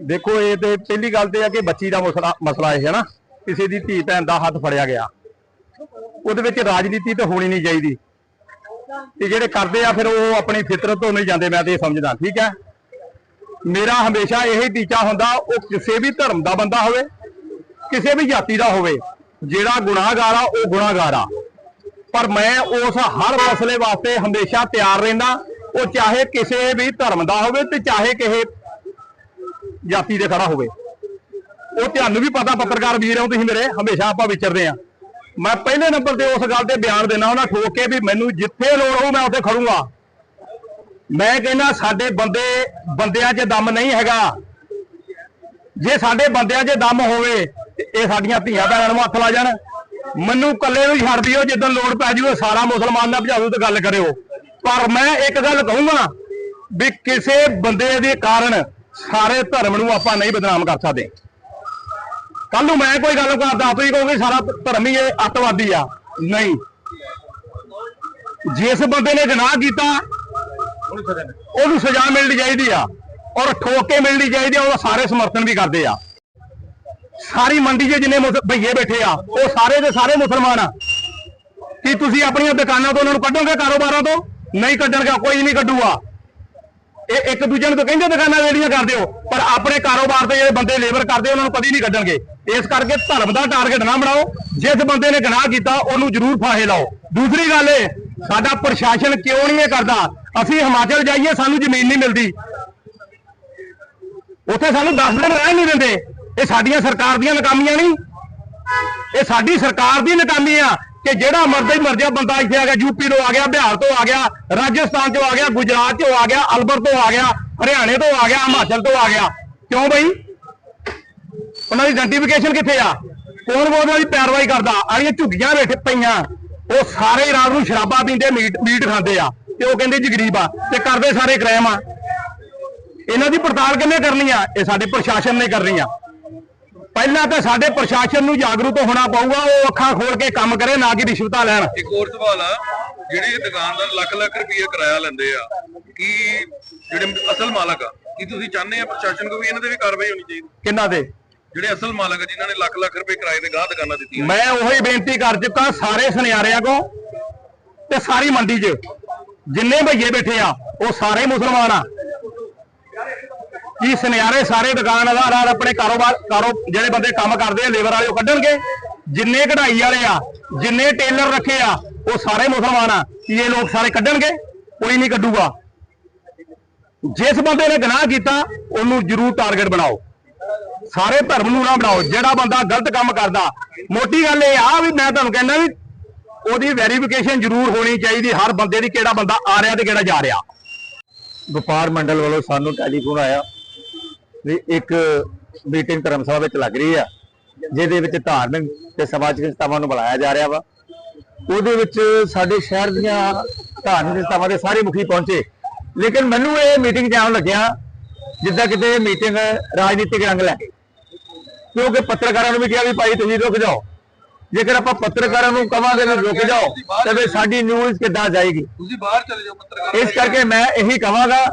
ਦੇਖੋ, ਇਹ ਤੇ ਪਹਿਲੀ ਗੱਲ ਤੇ ਆ ਕਿ ਬੱਚੀ ਦਾ ਮਸਲਾ ਮਸਲਾ ਇਹ ਹੈ ਨਾ, ਕਿਸੇ ਦੀ ਧੀ ਭੈਣ ਦਾ ਹੱਥ ਫੜਿਆ ਗਿਆ। ਉਹਦੇ ਵਿੱਚ ਰਾਜਨੀਤੀ ਤਾਂ ਹੋਣੀ ਨਹੀਂ ਚਾਹੀਦੀ। ਤੇ ਜਿਹੜੇ ਕਰਦੇ ਆ, ਫਿਰ ਉਹ ਆਪਣੀ ਫਿਤਰਤ ਤੋਂ ਨਹੀਂ ਜਾਂਦੇ, ਮੈਂ ਤੇ ਇਹ ਸਮਝਦਾ, ਠੀਕ ਹੈ? ਮੇਰਾ ਹਮੇਸ਼ਾ ਇਹੀ ਟੀਚਾ ਹੁੰਦਾ, ਉਹ ਕਿਸੇ ਵੀ ਧਰਮ ਦਾ ਬੰਦਾ ਹੋਵੇ, ਕਿਸੇ ਵੀ ਜਾਤੀ ਦਾ ਹੋਵੇ, ਜਿਹੜਾ ਗੁਨਾਹਗਾਰ ਆ, ਉਹ ਗੁਨਾਹਗਾਰ ਆ। ਪਰ ਮੈਂ ਉਸ ਹਰ ਮਸਲੇ ਵਾਸਤੇ ਹਮੇਸ਼ਾ ਤਿਆਰ ਰਹਿੰਦਾ, ਉਹ ਚਾਹੇ ਕਿਸੇ ਵੀ ਧਰਮ ਦਾ ਹੋਵੇ ਤੇ ਚਾਹੇ ਕਿਸੇ ਜਾਤੀ ਦੇ ਖੜਾ ਹੋਵੇ। ਉਹ ਤੁਹਾਨੂੰ ਵੀ ਪਤਾ ਪੱਤਰਕਾਰ ਵੀਰ ਹੋ ਤੁਸੀਂ ਮੇਰੇ ਹਮੇਸ਼ਾ ਆਪਾਂ ਵਿਚਰਦੇ ਆ। ਮੈਂ ਪਹਿਲੇ ਨੰਬਰ ਤੇ ਉਸ ਗੱਲ ਤੇ ਬਿਆਨ ਦੇਣਾ ਉਹਨਾਂ ਠੋਕ ਕੇ ਵੀ ਮੈਨੂੰ ਜਿੱਥੇ ਲੋੜ ਹੋਊ ਮੈਂ ਉੱਥੇ ਖੜੂੰਗਾ। ਮੈਂ ਕਹਿੰਦਾ ਸਾਡੇ ਬੰਦੇ, ਬੰਦਿਆਂ 'ਚ ਦਮ ਨਹੀਂ ਹੈਗਾ। ਜੇ ਸਾਡੇ ਬੰਦਿਆਂ 'ਚ ਦਮ ਹੋਵੇ ਇਹ ਸਾਡੀਆਂ ਧੀਆਂ ਭੈਣਾਂ ਨੂੰ ਹੱਥ ਲਾ ਜਾਣ। ਮੈਨੂੰ ਇਕੱਲੇ ਨੂੰ ਹੀ ਛੱਡ ਦਿਓ ਜਦੋਂ ਲੋੜ ਪੈ ਜੂਵੇ ਸਾਰਾ ਮੁਸਲਮਾਨ ਨਾ ਭਜਾਦੂ ਤੇ ਗੱਲ ਕਰਿਓ। ਪਰ ਮੈਂ ਇੱਕ ਗੱਲ ਕਹੂੰਗਾ ਵੀ ਕਿਸੇ ਬੰਦੇ ਦੇ ਕਾਰਨ ਸਾਰੇ ਧਰਮ ਨੂੰ ਆਪਾਂ ਨਹੀਂ ਬਦਨਾਮ ਕਰ ਸਕਦੇ। ਕੱਲ ਨੂੰ ਮੈਂ ਕੋਈ ਗੱਲ ਕਰਦਾ, ਤੁਸੀਂ ਕਹੋਗੇ ਸਾਰਾ ਧਰਮ ਹੀ ਇਹ ਅੱਤਵਾਦੀ ਆ। ਨਹੀਂ। ਜਿਸ ਬੰਦੇ ਨੇ ਗੁਨਾਹ ਕੀਤਾ, ਉਹਨੂੰ ਸਜ਼ਾ ਮਿਲਣੀ ਚਾਹੀਦੀ ਆ। ਔਰ ਠੋਕ ਕੇ ਮਿਲਣੀ ਚਾਹੀਦੀ ਆ, ਉਹਦਾ ਸਾਰੇ ਸਮਰਥਨ ਵੀ ਕਰਦੇ ਆ। ਸਾਰੀ ਮੰਡੀ 'ਚ ਜਿੰਨੇ ਮੁਸ- ਭਈਏ ਬੈਠੇ ਆ, ਉਹ ਸਾਰੇ ਦੇ ਸਾਰੇ ਮੁਸਲਮਾਨ ਆ। ਕੀ ਤੁਸੀਂ ਆਪਣੀਆਂ ਦੁਕਾਨਾਂ ਤੋਂ ਉਹਨਾਂ ਨੂੰ ਕੱਢੋਗੇ ਕਾਰੋਬਾਰਾਂ ਤੋਂ? ਨਹੀਂ ਕੱਢਣਗਾ, ਕੋਈ ਨਹੀਂ ਕੱਢੂਗਾ। ਇਹ ਇੱਕ ਦੂਜੇ ਨੂੰ ਤਾਂ ਕਹਿੰਦੇ ਦੁਕਾਨਾਂ ਜਿਹੜੀਆਂ ਕਰਦੇ ਹੋ, ਪਰ ਆਪਣੇ ਕਾਰੋਬਾਰ ਤੇ ਜਿਹੜੇ ਬੰਦੇ ਲੇਬਰ ਕਰਦੇ, ਉਹਨਾਂ ਨੂੰ ਕਦੀ ਨਹੀਂ ਕੱਢਣਗੇ। ਇਸ ਕਰਕੇ ਧਰਮ ਦਾ ਟਾਰਗੇਟ ਨਾ ਬਣਾਓ, ਜਿਸ ਬੰਦੇ ਨੇ ਗੁਨਾਹ ਕੀਤਾ, ਉਹਨੂੰ ਜ਼ਰੂਰ ਫਾਹੇ ਲਾਓ। ਦੂਸਰੀ ਗੱਲ ਇਹ, ਸਾਡਾ ਪ੍ਰਸ਼ਾਸਨ ਕਿਉਂ ਨਹੀਂ ਇਹ ਕਰਦਾ? ਅਸੀਂ ਹਿਮਾਚਲ ਜਾਈਏ, ਸਾਨੂੰ ਜ਼ਮੀਨ ਨਹੀਂ ਮਿਲਦੀ। ਉੱਥੇ ਸਾਨੂੰ 10 ਦਿਨ ਰਹਿਣ ਨਹੀਂ ਦਿੰਦੇ। ਇਹ ਸਾਡੀਆਂ ਸਰਕਾਰ ਦੀਆਂ ਨਾਕਾਮੀਆਂ ਨਹੀਂ। ਇਹ ਸਾਡੀ ਸਰਕਾਰ ਦੀ ਨਾਕਾਮੀ ਆ। ਕਿ ਜਿਹੜਾ ਮਰਦਾ ਹੀ ਮਰ ਜਾ, ਬੰਦਾ ਇੱਥੇ ਆ ਗਿਆ ਯੂਪੀ ਤੋਂ ਆ ਗਿਆ, ਬਿਹਾਰ ਤੋਂ ਆ ਗਿਆ, ਰਾਜਸਥਾਨ ਤੋਂ ਆ ਗਿਆ, ਗੁਜਰਾਤ ਤੋਂ ਆ ਗਿਆ, ਅਲਬਰ ਤੋਂ ਆ ਗਿਆ, ਹਰਿਆਣੇ ਤੋਂ ਆ ਗਿਆ, ਹਿਮਾਚਲ ਤੋਂ ਆ ਗਿਆ। ਕਿਉਂ ਬਈ? ਉਹਨਾਂ ਦੀ ਆਇਡੈਂਟੀਫਿਕੇਸ਼ਨ ਕਿੱਥੇ ਆ? ਕੌਣ ਉਹਨਾਂ ਦੀ ਪੈਰਵਾਈ ਕਰਦਾ? ਆਲੀਆਂ ਝੁੱਗੀਆਂ ਬੈਠੇ ਪਈਆਂ। ਉਹ ਸਾਰੇ ਰਾਤ ਨੂੰ ਸ਼ਰਾਬਾਂ ਪੀਂਦੇ, ਮੀਟ ਮੀਟ ਖਾਂਦੇ ਆ। ਤੇ ਉਹ ਕਹਿੰਦੇ ਜੀ ਗਰੀਬ ਆ, ਤੇ ਕਰਦੇ ਸਾਰੇ ਕ੍ਰਾਈਮ ਆ। ਇਹਨਾਂ ਦੀ ਪੜਤਾਲ ਕਿੰਨੇ ਕਰਨੀ ਆ? ਇਹ ਸਾਡੇ ਪ੍ਰਸ਼ਾਸਨ ਨੇ ਕਰਨੀ ਆ। ਪਹਿਲਾਂ ਤਾਂ ਸਾਡੇ ਪ੍ਰਸ਼ਾਸਨ ਨੂੰ ਜਾਗਰੂਕ ਹੋਣਾ ਪਊਗਾ ਉਹ ਅੱਖਾਂ ਖੋਲ ਕੇ ਕੰਮ ਕਰੇ ਨਾ ਕਿ ਰਿਸ਼ਵਤਾਂ ਲੈਣ। ਇੱਕ ਹੋਰ ਸਵਾਲ ਆ ਜਿਹੜੇ ਦੁਕਾਨਦਾਰ ਲੱਖ ਲੱਖ ਰੁਪਏ ਕਿਰਾਇਆ ਲੈਂਦੇ ਆ ਕੀ ਜਿਹੜੇ ਅਸਲ ਮਾਲਕ ਆ ਕੀ ਤੁਸੀਂ ਚਾਹੁੰਦੇ ਆ ਪ੍ਰਸ਼ਾਸਨ ਕੋ ਵੀ ਇਹਨਾਂ ਤੇ ਵੀ ਕਾਰਵਾਈ ਹੋਣੀ ਚਾਹੀਦੀ? ਕਿੰਨਾ ਦੇ ਜਿਹੜੇ ਅਸਲ ਮਾਲਕ ਆ ਜਿਨ੍ਹਾਂ ਨੇ ਲੱਖ ਲੱਖ ਰੁਪਏ ਕਿਰਾਏ ਤੇ ਗਾਹ ਦੁਕਾਨਾਂ ਦਿੱਤੀਆਂ ਮੈਂ ਉਹੀ ਬੇਨਤੀ ਕਰ ਚੁੱਕਾ ਸਾਰੇ ਸੁਨਿਆਰਿਆਂ ਕੋ ਤੇ ਸਾਰੀ ਮੰਡੀ 'ਚ। ਜਿੰਨੇ ਭਈਏ ਬੈਠੇ ਆ ਉਹ ਸਾਰੇ ਮੁਸਲਮਾਨ ਆ। ਕੀ ਸੁਨਿਆਰੇ ਸਾਰੇ ਦੁਕਾਨਦਾਰ ਆ ਆਪਣੇ ਕਾਰੋਬਾਰ, ਕਾਰੋ, ਜਿਹੜੇ ਬੰਦੇ ਕੰਮ ਕਰਦੇ ਆ, ਲੇਬਰ ਵਾਲੇ ਉਹ ਕੱਢਣਗੇ। ਜਿੰਨੇ ਕਢਾਈ ਵਾਲੇ ਆ, ਜਿੰਨੇ ਟੇਲਰ ਰੱਖੇ ਆ, ਉਹ ਸਾਰੇ ਮੁਸਲਮਾਨ ਆ ਕੀ ਇਹ ਲੋਕ ਸਾਰੇ ਕੱਢਣਗੇ, ਕੋਈ ਨਹੀਂ ਕੱਢੂਗਾ। ਜਿਸ ਬੰਦੇ ਨੇ ਗੁਨਾਹ ਕੀਤਾ, ਉਹਨੂੰ ਜ਼ਰੂਰ ਟਾਰਗੇਟ ਬਣਾਓ। ਸਾਰੇ ਧਰਮ ਨੂੰ ਨਾ ਬਣਾਓ, ਜਿਹੜਾ ਬੰਦਾ ਗਲਤ ਕੰਮ ਕਰਦਾ। ਮੋਟੀ ਗੱਲ ਇਹ ਆ ਵੀ ਮੈਂ ਤੁਹਾਨੂੰ ਕਹਿੰਦਾ ਵੀ ਉਹਦੀ ਵੈਰੀਫਿਕੇਸ਼ਨ ਜ਼ਰੂਰ ਹੋਣੀ ਚਾਹੀਦੀ, ਹਰ ਬੰਦੇ ਦੀ ਕਿਹੜਾ ਬੰਦਾ ਆ ਰਿਹਾ ਤੇ ਕਿਹੜਾ ਜਾ ਰਿਹਾ। ਵਪਾਰ ਮੰਡਲ ਵੱਲੋਂ ਸਾਨੂੰ ਟੈਲੀਫੋਨ ਆਇਆ। ਵੀ ਇੱਕ ਮੀਟਿੰਗ ਧਰਮਸਭਾ ਵਿੱਚ ਲੱਗ ਰਹੀ ਆ ਜਿਹਦੇ ਵਿੱਚ ਧਾਰਮਿਕ ਤੇ ਸਮਾਜਿਕ ਸੰਸਥਾਵਾਂ ਨੂੰ ਬੁਲਾਇਆ ਜਾ ਰਿਹਾ ਵਾ। ਉਹਦੇ ਵਿੱਚ ਸਾਡੇ ਸ਼ਹਿਰ ਦੀਆਂ ਧਾਰਮਿਕ ਸੰਸਥਾਵਾਂ ਦੇ ਸਾਰੇ ਮੁਖੀ ਪਹੁੰਚੇ। ਲੇਕਿਨ ਮੈਨੂੰ ਇਹ ਮੀਟਿੰਗ ਜਾਣ ਲੱਗਿਆ ਜਿੱਦਾਂ ਕਿਤੇ ਮੀਟਿੰਗ ਰਾਜਨੀਤਿਕ ਰੰਗ ਲੈ ਕਿਉਂਕਿ ਪੱਤਰਕਾਰਾਂ ਨੂੰ ਵੀ ਕਿਹਾ ਵੀ ਭਾਈ ਤੁਸੀਂ ਰੁਕ ਜਾਓ। ਜੇਕਰ ਆਪਾਂ ਪੱਤਰਕਾਰਾਂ ਨੂੰ ਕਵਾਂਗੇ ਵੀ ਰੁਕ ਜਾਓ ਤਾਂ ਫਿਰ ਸਾਡੀ ਨਿਊਜ਼ ਕਿੱਦਾਂ ਜਾਏਗੀ? ਤੁਸੀਂ ਬਾਹਰ ਚਲੇ ਜਾਓ ਪੱਤਰਕਾਰ ਇਸ ਕਰਕੇ ਮੈਂ ਇਹੀ ਕਹਾਂਗਾ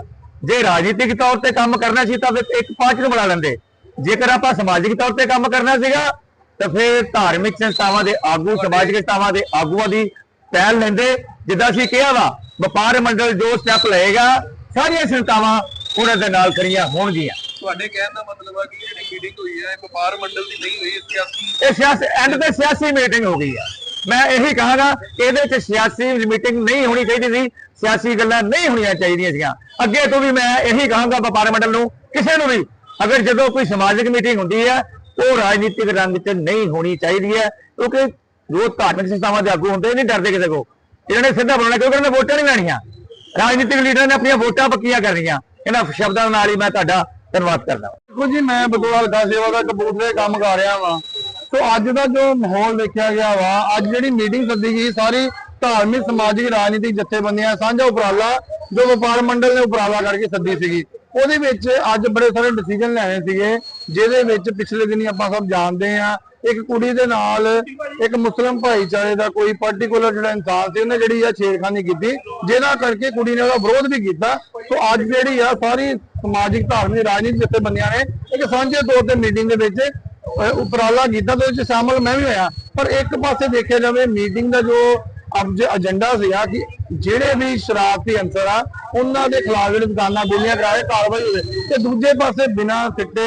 ਜੇ ਰਾਜਨੀਤਿਕ ਤੌਰ ਤੇ ਕੰਮ ਕਰਨਾ ਸੀ ਤਾਂ ਫਿਰ ਇੱਕ ਪਾਰਟੀ ਨੂੰ ਬਣਾ ਲੈਂਦੇ। ਜੇਕਰ ਆਪਾਂ ਸਮਾਜਿਕ ਤੌਰ ਤੇ ਕੰਮ ਕਰਨਾ ਸੀਗਾ ਤਾਂ ਫਿਰ ਧਾਰਮਿਕ ਸੰਸਥਾਵਾਂ ਦੇ ਆਗੂ ਸਮਾਜਿਕ ਸੰਸਥਾਵਾਂ ਦੇ ਆਗੂਆਂ ਦੀ ਪਹਿਲ ਲੈਂਦੇ। ਜਿੱਦਾਂ ਅਸੀਂ ਕਿਹਾ ਵਾ ਵਪਾਰ ਮੰਡਲ ਜੋ ਸਟੈਪ ਲਏਗਾ ਸਾਰੀਆਂ ਸੰਸਥਾਵਾਂ ਉਹਨਾਂ ਦੇ ਨਾਲ ਖੜੀਆਂ ਹੋਣਗੀਆਂ। ਤੁਹਾਡੇ ਕਹਿਣ ਦਾ ਮਤਲਬ ਆ ਕਿ ਜਿਹੜੀ ਮੀਟਿੰਗ ਹੋਈ ਹੈ ਵਪਾਰ ਮੰਡਲ ਦੀ ਨਹੀਂ ਹੋਈ ਇਹ ਸਿਆਸੀ ਇਹ ਸਿਆਸੀ ਐਂਡ ਤੇ ਸਿਆਸੀ ਮੀਟਿੰਗ ਹੋ ਗਈ ਆ। ਮੈਂ ਇਹੀ ਕਹਾਂਗਾ ਇਹਦੇ ਵਿੱਚ ਸਿਆਸੀ ਮੀਟਿੰਗ ਨਹੀਂ ਹੋਣੀ ਚਾਹੀਦੀ ਸੀ, ਸਿਆਸੀ ਗੱਲਾਂ ਨਹੀਂ ਹੋਣੀਆਂ ਚਾਹੀਦੀਆਂ ਸੀਗੀਆਂ। ਅੱਗੇ ਤੋਂ ਵੀ ਮੈਂ ਇਹੀ ਕਹਾਂਗਾ ਵਪਾਰ ਮੰਡਲ ਨੂੰ, ਕਿਸੇ ਨੂੰ ਵੀ, ਅਗਰ ਜਦੋਂ ਕੋਈ ਸਮਾਜਿਕ ਮੀਟਿੰਗ ਹੁੰਦੀ ਹੈ, ਉਹ ਰਾਜਨੀਤਿਕ ਰੰਗ 'ਚ ਨਹੀਂ ਹੋਣੀ ਚਾਹੀਦੀ ਹੈ, ਕਿਉਂਕਿ ਜੋ ਧਾਰਮਿਕ ਸੰਸਥਾਵਾਂ ਦੇ ਆਗੂ ਹੁੰਦੇ ਨਹੀਂ ਡਰਦੇ ਕਿਸੇ ਕੋ ਇਹਨਾਂ ਨੇ ਸਿੱਧਾ ਬਣਾਉਣਾ ਕਿਉਂਕਿ ਉਹਨਾਂ ਨੇ ਵੋਟਾਂ ਨਹੀਂ ਲੈਣੀਆਂ। ਰਾਜਨੀਤਿਕ ਲੀਡਰਾਂ ਨੇ ਆਪਣੀਆਂ ਵੋਟਾਂ ਪੱਕੀਆਂ ਕਰਨੀਆਂ। ਇਹਨਾਂ ਸ਼ਬਦਾਂ ਨਾਲ ਹੀ ਮੈਂ ਤੁਹਾਡਾ ਧੰਨਵਾਦ ਕਰਦਾ ਦੇਖੋ ਜੀ, ਮੈਂ ਬਗਵਾਲ ਹਲਕਾ ਸੇਵਾ ਦਾ ਕਪੂਰਥਲੇ ਕੰਮ ਕਰ ਰਿਹਾ ਵਾਂ। ਸੋ ਅੱਜ ਦਾ ਜੋ ਮਾਹੌਲ ਦੇਖਿਆ ਗਿਆ ਵਾ, ਅੱਜ ਜਿਹੜੀ ਮੀਟਿੰਗ ਸੱਦੀ ਗਈ ਸਾਰੀ ਧਾਰਮਿਕ, ਸਮਾਜਿਕ, ਰਾਜਨੀਤਿਕ ਜਥੇਬੰਦੀਆਂ, ਸਾਂਝਾ ਉਪਰਾਲਾ, ਜੋ ਵਪਾਰ ਮੰਡਲ ਨੇ ਉਪਰਾਲਾ ਕਰਕੇ ਸੱਦੀ ਸੀਗੀ। ਉਹਦੇ ਵਿੱਚ ਅੱਜ ਬੜੇ ਸਾਰੇ ਡਿਸੀਜਨ ਲੈਣੇ ਸੀਗੇ, ਜਿਹਦੇ ਵਿੱਚ ਪਿਛਲੇ ਦਿਨੀ ਆਪਾਂ ਸਭ ਜਾਣਦੇ ਆ ਇੱਕ ਕੁੜੀ ਦੇ ਨਾਲ ਇੱਕ ਮੁਸਲਮ ਭਾਈਚਾਰੇ ਦਾ ਕੋਈ ਪਾਰਟਿਕੂਲਰ ਜਿਹੜਾ ਇਨਸਾਨ ਸੀ, ਉਹਨੇ ਜਿਹੜੀ ਆ ਛੇੜਖਾਨੀ ਕੀਤੀ, ਜਿਹਦਾ ਕਰਕੇ ਕੁੜੀ ਨੇ ਉਹਦਾ ਵਿਰੋਧ ਵੀ ਕੀਤਾ। ਸੋ ਅੱਜ ਜਿਹੜੀ ਆ ਸਾਰੀ ਸਮਾਜਿਕ, ਧਾਰਮਿਕ, ਰਾਜਨੀਤਿਕ ਜਥੇਬੰਦੀਆਂ ਨੇ ਇੱਕ ਸਾਂਝੇ ਤੌਰ ਤੇ ਮੀਟਿੰਗ ਦੇ ਵਿੱਚ ਉਪਰਾਲਾ ਕੀਤਾ ਤੇ ਵਿੱਚ ਸ਼ਾਮਲ ਮੈਂ ਵੀ ਹੋਇਆ, ਪਰ ਇੱਕ ਪਾਸੇ ਦੇਖਿਆ ਜਾਵੇ ਮੀਟਿੰਗ ਦਾ ਜੋ ਅਬ ਏਜੰਡਾ ਸੀਗਾ ਕਿ ਜਿਹੜੇ ਵੀ ਸ਼ਰਾਰਤੀ ਅੰਸਰ ਆ, ਉਹਨਾਂ ਦੇ ਖਿਲਾਫ ਜਿਹੜੇ ਦੁਕਾਨਾਂ ਬੋਲੀਆਂ ਕਰਾਏ, ਕਾਰਵਾਈ ਹੋਵੇ। ਤੇ ਦੂਜੇ ਪਾਸੇ ਬਿਨਾਂ ਸਿੱਟੇ,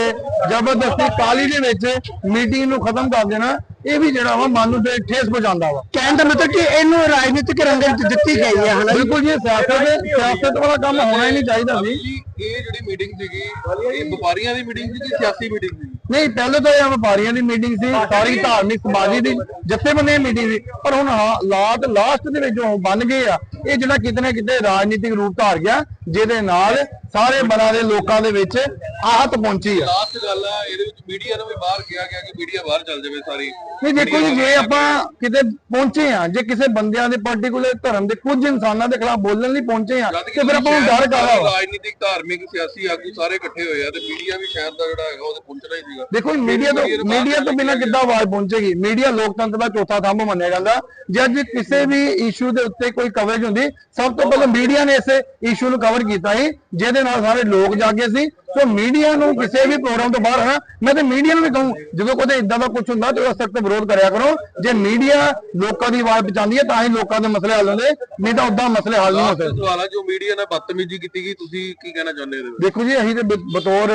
ਜ਼ਬਰਦਸਤੀ ਕਾਲੀ ਦੇ ਵਿੱਚ ਮੀਟਿੰਗ ਨੂੰ ਖਤਮ ਕਰ ਦੇਣਾ ਇਹ ਵੀ ਜਿਹੜਾ ਵਾ ਮਨ ਨੂੰ ਤੇ ਠੇਸ ਪਹੁੰਚਾਉਂਦਾ ਵਾ। ਕਹਿਣ ਦਾ ਮਤਲਬ ਕਿ ਇਹਨੂੰ ਰਾਜਨੀਤਿਕ ਰੰਗਤ ਦਿੱਤੀ ਗਈ ਹੈ ਹਨਾ? ਬਿਲਕੁਲ ਜੀ ਸਿਆਸਤ ਸਿਆਸਤ ਵਾਲਾ ਕੰਮ ਹੋਣਾ ਹੀ ਨਹੀਂ ਚਾਹੀਦਾ ਸੀ। ਇਹ ਜਿਹੜੀ ਮੀਟਿੰਗ ਸੀਗੀ ਇਹ ਵਪਾਰੀਆਂ ਦੀ ਮੀਟਿੰਗ ਸੀ ਕਿ ਸਿਆਸੀ ਮੀਟਿੰਗ ਸੀ? ਨਹੀਂ ਪਹਿਲੇ ਤਾਂ ਇਹ ਵਪਾਰੀਆਂ ਦੀ ਮੀਟਿੰਗ ਸੀ ਸਾਰੀ ਧਾਰਮਿਕ ਸਮਾਜੀ ਦੀ ਜਥੇਬੰਦੀਆਂ ਦੀ ਮੀਟਿੰਗ ਸੀ। ਪਰ ਹੁਣ ਹਾਲਾਤ ਲਾਸਟ ਦੇ ਵਿੱਚ ਜੋ ਬਣ ਗਏ ਆ। ਇਹ ਜਿਹੜਾ ਕਿਤੇ ਨਾ ਕਿਤੇ ਰਾਜਨੀਤਿਕ ਰੂਪ ਧਾਰ ਗਿਆ ਜਿਹਦੇ ਨਾਲ ਸਾਰੇ ਬਰਾਂ ਦੇ ਲੋਕਾਂ ਦੇ ਵਿੱਚ ਆਹਤ ਪਹੁੰਚੀ ਆ। ਲਾਸਟ ਗੱਲ ਆ ਇਹਦੇ ਵਿੱਚ ਮੀਡੀਆ ਨੂੰ ਵੀ ਬਾਹਰ ਕਿਹਾ ਗਿਆ ਕਿ ਮੀਡੀਆ ਬਾਹਰ ਚੱਲ ਜਾਵੇ ਸਾਰੀ। ਨਹੀਂ ਦੇਖੋ ਜੀ ਜੇ ਆਪਾਂ ਕਿਤੇ ਪਹੁੰਚੇ ਆ ਜੇ ਕਿਸੇ ਬੰਦਿਆਂ ਦੇ ਪਾਰਟਿਕੂਲਰ ਧਰਮ ਦੇ ਕੁਝ ਇਨਸਾਨਾਂ ਦੇ ਖਿਲਾਫ ਬੋਲਣ ਲਈ ਪਹੁੰਚੇ ਆ ਤੇ ਫਿਰ ਆਪਾਂ ਨੂੰ ਡਰ ਕਾਹਦਾ ਰਾਜਨੀਤਿਕ ਧਾਰਮਿਕ ਸਿਆਸੀ ਆਗੂ ਸਾਰੇ ਇਕੱਠੇ ਹੋਏ ਆ ਤੇ ਮੀਡੀਆ ਵੀ ਸ਼ਹਿਰ ਦਾ ਜਿਹੜਾ ਹੈਗਾ ਉਹਦੇ ਪਹੁੰਚਣਾ ਹੀ ਸੀਗਾ। ਦੇਖੋ ਮੀਡੀਆ ਤੋਂ ਮੀਡੀਆ ਤੋਂ ਬਿਨਾਂ ਕਿੱਦਾਂ ਆਵਾਜ਼ ਪਹੁੰਚੇਗੀ? ਮੀਡੀਆ ਲੋਕਤੰਤਰ ਦਾ ਚੌਥਾ ਥੰਬ ਮੰਨਿਆ ਜਾਂਦਾ। ਜੇ ਅੱਜ ਕਿਸੇ ਵੀ ਇਸ਼ੂ ਦੇ ਉੱਤੇ ਕੋਈ ਕਵਰੇਜ ਹੁੰਦੀ ਸਭ ਤੋਂ ਪਹਿਲਾਂ ਮੀਡੀਆ ਨੇ ਇਸ ਇਸ਼ੂ ਨੂੰ ਕਵਰ ਕੀਤਾ ਸੀ ਜਿਹਦੇ ਨਾਲ ਸਾਰੇ ਲੋਕ ਜਾਗੇ ਸੀ। ਸੋ ਮੀਡੀਆ ਨੂੰ ਕਿਸੇ ਵੀ ਪ੍ਰੋਗਰਾਮ ਤੋਂ ਬਾਹਰ ਹਨਾ ਮੈਂ ਤੇ ਮੀਡੀਆ ਨੂੰ ਵੀ ਕਹੂੰ ਜਦੋਂ ਕਦੇ ਇਦਾਂ ਦਾ ਕੁਝ ਹੁੰਦਾ ਤੇ ਉਸ ਸਖਤ ਵਿਰੋਧ ਕਰਿਆ ਕਰੋ। ਜੇ ਮੀਡੀਆ ਲੋਕਾਂ ਦੀ ਆਵਾਜ਼ ਪਹੁੰਚਾਉਂਦੀ ਹੈ ਤਾਂ ਹੀ ਲੋਕਾਂ ਦੇ ਮਸਲੇ ਹੱਲ ਹੁੰਦੇ। ਨਹੀਂ ਤਾਂ ਉਦਾਂ ਮਸਲੇ ਹੱਲ ਨਹੀਂ ਹੋ ਸਕਦੇ। ਸਵਾਲ ਆ ਜੋ ਮੀਡੀਆ ਨਾਲ ਬਦਤਮੀਜ਼ੀ ਕੀਤੀ ਗਈ ਤੁਸੀਂ ਕੀ ਕਹਿਣਾ ਚਾਹੁੰਦੇ ਹੋ ਦੇਖੋ ਜੀ ਅਸੀਂ ਤੇ ਬਤੌਰ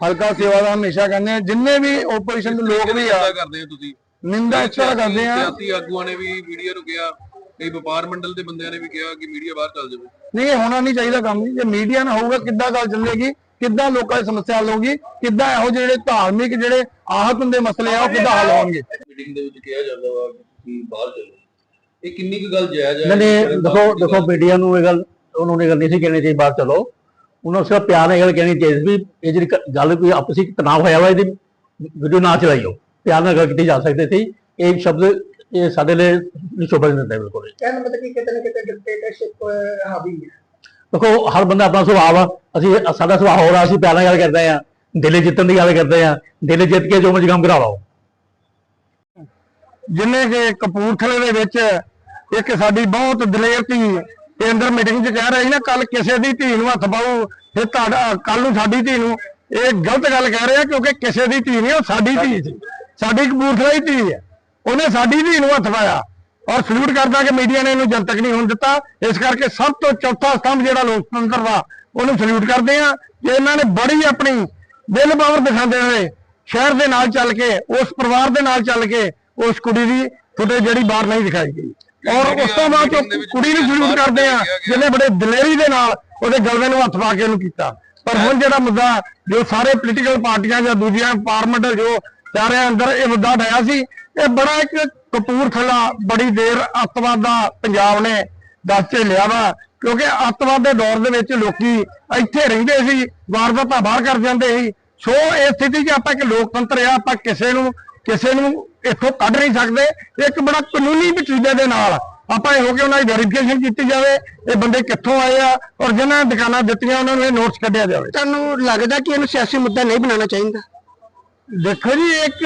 ਹਲਕਾ ਸੇਵਾ ਦਾ ਹਮੇਸ਼ਾ ਕਹਿੰਦੇ ਆ ਜਿੰਨੇ ਵੀ ਆਪਰੇਸ਼ਨ ਦੇ ਲੋਕ ਵੀ ਆ ਕਰਦੇ ਹੋ ਤੁਸੀਂ? ਨਿੰਦਾ ਇਸ ਤਰ੍ਹਾਂ ਕਰਦੇ ਆ ਸਿਆਸੀ ਆਗੂਆਂ ਨੇ ਵੀ ਮੀਡੀਆ ਨੂੰ ਕਿਹਾ ਕਈ ਵਪਾਰ ਮੰਡਲ ਦੇ ਬੰਦਿਆਂ ਨੇ ਵੀ ਕਿਹਾ ਕਿ ਮੀਡੀਆ ਬਾਹਰ ਚੱਲ ਜਾਵੇ। ਨਹੀਂ ਇਹ ਹੋਣਾ ਨਹੀਂ ਚਾਹੀਦਾ ਕੰਮ ਜੀ। ਜੇ ਮੀਡੀਆ ਨਾ ਹੋਊਗਾ ਕਿੱਦਾਂ ਗੱਲ ਚੱਲੇਗੀ? ਕਿੱਦਾਂ ਲੋਕਾਂ ਦੀ ਸਮੱਸਿਆ ਹੱਲ ਹੋਊਗੀ? ਕਿੱਦਾਂ ਇਹੋ ਜਿਹੇ ਜਿਹੜੇ ਧਾਰਮਿਕ ਜਿਹੜੇ ਆਹਤ ਹੁੰਦੇ ਮਸਲੇ ਆ ਉਹ ਕਿੱਦਾਂ ਹੱਲ ਹੋਣਗੇ? ਮੀਟਿੰਗ ਦੇ ਵਿੱਚ ਕਿਹਾ ਜਾਂਦਾ ਵਾ ਕਿ ਬਾਹਰ ਚੱਲੋ। ਇਹ ਕਿੰਨੀ ਕੁ ਗੱਲ ਜਾਇਜ਼ ਹੈ? ਨਹੀਂ ਨਹੀਂ ਦੇਖੋ ਦੇਖੋ ਮੀਡੀਆ ਨੂੰ ਇਹ ਗੱਲ ਉਹਨਾਂ ਨੇ ਗੱਲ ਨਹੀਂ ਸੀ ਕਹਿਣੀ ਚਾਹੀਦੀ ਬਾਹਰ ਚਲੋ। ਉਹਨਾਂ ਨੂੰ ਸਿਰਫ ਪਿਆਰ ਨਾਲ ਗੱਲ ਕਹਿਣੀ ਚਾਹੀਦੀ ਵੀ ਇਹ ਜਿਹੜੀ ਗੱਲ ਕੋਈ ਆਪਸੀ ਤਣਾਅ ਹੋਇਆ ਵਾ ਇਹਦੀ ਵੀਡੀਓ ਨਾ ਚਲਾਈਓ। ਪਿਆਰ ਨਾਲ ਗੱਲ ਕੀਤੀ ਜਾ ਸਕਦੀ ਸੀ। ਇਹ ਸ਼ਬਦ ਇਹ ਸਾਡੇ ਲਈ ਨਹੀਂ ਸ਼ੋਭਾ ਨਹੀਂ ਦਿੰਦਾ ਬਿਲਕੁਲ। ਕਹਿਣ ਮਤਲਬ ਕਿ ਕਿਤੇ ਨਾ ਕਿਤੇ ਡਿਕਟੇਟਰਸ਼ਿਪ ਹਾਵੀ ਹੈ। ਦੇਖੋ, ਹਰ ਬੰਦਾ ਆਪਣਾ ਸੁਭਾਅ ਆ ਅਸੀਂ, ਸਾਡਾ ਸੁਭਾਅ ਹੋਰ ਆ, ਅਸੀਂ ਪਿਆਰ ਨਾਲ ਗੱਲ ਕਰਦੇ ਆ ਦਿਲੇ ਜਿੱਤਣ ਦੀ ਗੱਲ ਕਰਦੇ ਆ ਦਿਲੇ ਜਿੱਤ ਕੇ ਜੋ ਮਰਜ਼ੀ ਕੰਮ ਕਰਾ ਲਓ। ਜਿੰਨੇ ਕਿ ਕਪੂਰਥਲੇ ਦੇ ਵਿੱਚ ਇੱਕ ਸਾਡੀ ਬਹੁਤ ਦਲੇਰ ਧੀ ਤੇ ਅੰਦਰ ਮੀਟਿੰਗ 'ਚ ਕਹਿ ਰਹੀ ਨਾ ਕੱਲ ਕਿਸੇ ਦੀ ਧੀ ਨੂੰ ਹੱਥ ਪਾਉ ਫਿਰ ਤੁਹਾਡਾ ਕੱਲ ਨੂੰ ਸਾਡੀ ਧੀ ਨੂੰ। ਇਹ ਗਲਤ ਗੱਲ ਕਹਿ ਰਹੇ ਆ ਕਿਉਂਕਿ ਕਿਸੇ ਦੀ ਧੀ ਨਹੀਂ, ਉਹ ਸਾਡੀ ਧੀ ਸੀ। ਸਾਡੀ ਕਪੂਰਥਲਾ ਦੀ ਧੀ ਹੈ। ਉਹਨੇ ਸਾਡੀ ਧੀ ਨੂੰ ਹੱਥ ਪਾਇਆ। ਔਰ ਸਲੂਟ ਕਰਦਾ ਕਿ ਮੀਡੀਆ ਨੇ ਇਹਨੂੰ ਜਨਤਕ ਨਹੀਂ ਹੋਣ ਦਿੱਤਾ। ਇਸ ਕਰਕੇ ਸਭ ਤੋਂ ਚੌਥਾ ਸਤੰਭ ਜਿਹੜਾ ਲੋਕਤੰਤਰ ਦਾ, ਉਹਨੂੰ ਸਲੂਟ ਕਰਦੇ ਆ ਕਿ ਇਹਨਾਂ ਨੇ ਬੜੀ ਆਪਣੀ ਦਿਲ ਪਾਵਰ ਦਿਖਾਉਂਦੇ ਹੋਏ ਸ਼ਹਿਰ ਦੇ ਨਾਲ ਚੱਲ ਕੇ, ਉਸ ਪਰਿਵਾਰ ਦੇ ਨਾਲ ਚੱਲ ਕੇ ਉਸ ਕੁੜੀ ਦੀ ਫੁਟੇਜ ਜਿਹੜੀ ਬਾਹਰ ਨਹੀਂ ਦਿਖਾਈ ਗਈ। ਔਰ ਉਸ ਤੋਂ ਬਾਅਦ ਕੁੜੀ ਨੂੰ ਸਲੂਟ ਕਰਦੇ ਆ ਜਿਹਨੇ ਬੜੇ ਦਲੇਰੀ ਦੇ ਨਾਲ ਉਹਦੇ ਗਲਵੇ ਨੂੰ ਹੱਥ ਪਾ ਕੇ ਉਹਨੂੰ ਕੀਤਾ। ਪਰ ਹੁਣ ਜਿਹੜਾ ਮੁੱਦਾ, ਜੋ ਸਾਰੇ ਪੋਲੀਟੀਕਲ ਪਾਰਟੀਆਂ ਜਾਂ ਦੂਜੀਆਂ ਪਾਰਲੀਮੈਂਟ ਜੋ ਚਾਰਿਆਂ ਅੰਦਰ, ਇਹ ਮੁੱਦਾ ਡਾਇਆ ਸੀ, ਇਹ ਬੜਾ ਇੱਕ ਕਪੂਰਥਲਾ ਬੜੀ ਦੇਰ ਅੱਤਵਾਦ ਦਾ ਪੰਜਾਬ ਨੇ ਦੱਸ ਕੇ ਲਿਆ ਵਾ ਕਿਉਂਕਿ ਅੱਤਵਾਦ ਦੇ ਦੌਰ ਦੇ ਵਿੱਚ ਲੋਕੀ ਇੱਥੇ ਰਹਿੰਦੇ ਸੀ ਵਾਰਦਾਤਾਂ ਬਾਹਰ ਕਰ ਜਾਂਦੇ ਸੀ। ਸੋ ਇਹ ਸਥਿਤੀ 'ਚ ਆਪਾਂ ਇੱਕ ਲੋਕਤੰਤਰ ਆ ਆਪਾਂ ਕਿਸੇ ਨੂੰ ਕਿਸੇ ਨੂੰ ਇੱਥੋਂ ਕੱਢ ਨਹੀਂ ਸਕਦੇ। ਇੱਕ ਬੜਾ ਕਾਨੂੰਨੀ ਵਸੀਲੇ ਦੇ ਨਾਲ ਆਪਾਂ ਇਹ ਹੋ ਕੇ ਉਹਨਾਂ ਦੀ ਵੈਰੀਫਿਕੇਸ਼ਨ ਕੀਤੀ ਜਾਵੇ ਇਹ ਬੰਦੇ ਕਿੱਥੋਂ ਆਏ ਆ ਔਰ ਜਿਨ੍ਹਾਂ ਦੁਕਾਨਾਂ ਦਿੱਤੀਆਂ ਉਹਨਾਂ ਨੂੰ ਇਹ ਨੋਟਿਸ ਕੱਢਿਆ ਜਾਵੇ। ਤੁਹਾਨੂੰ ਲੱਗਦਾ ਕਿ ਇਹਨੂੰ ਸਿਆਸੀ ਮੁੱਦਾ ਨਹੀਂ ਬਣਾਉਣਾ ਚਾਹੀਦਾ? ਦੇਖੋ ਜੀ ਇੱਕ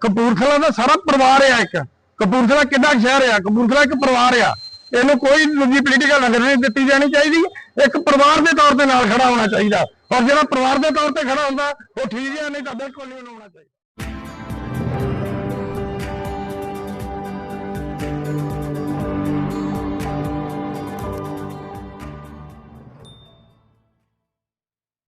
ਕਪੂਰਥਲਾ ਦਾ ਸਾਰਾ ਪਰਿਵਾਰ ਆ ਇੱਕ। ਕਪੂਰਥਲਾ ਕਿੱਡਾ ਸ਼ਹਿਰ ਆ, ਕਪੂਰਥਲਾ ਇੱਕ ਪਰਿਵਾਰ ਆ। ਇਹਨੂੰ ਕੋਈ ਦੂਜੀ ਪੋਲੀਟੀਕਲ ਨਜ਼ਰ ਨਹੀਂ ਦਿੱਤੀ ਜਾਣੀ ਚਾਹੀਦੀ। ਇੱਕ ਪਰਿਵਾਰ ਦੇ ਤੌਰ ਤੇ ਨਾਲ ਖੜਾ ਹੋਣਾ ਚਾਹੀਦਾ। ਔਰ ਜਿਹੜਾ ਪਰਿਵਾਰ ਦੇ ਤੌਰ ਤੇ ਖੜਾ ਹੁੰਦਾ, ਉਹ ਠੀਕ ਹੈ ਨਹੀਂ ਤਾਂ ਬਿਲਕੁਲ ਨਹੀਂ ਹੋਣਾ ਚਾਹੀਦਾ।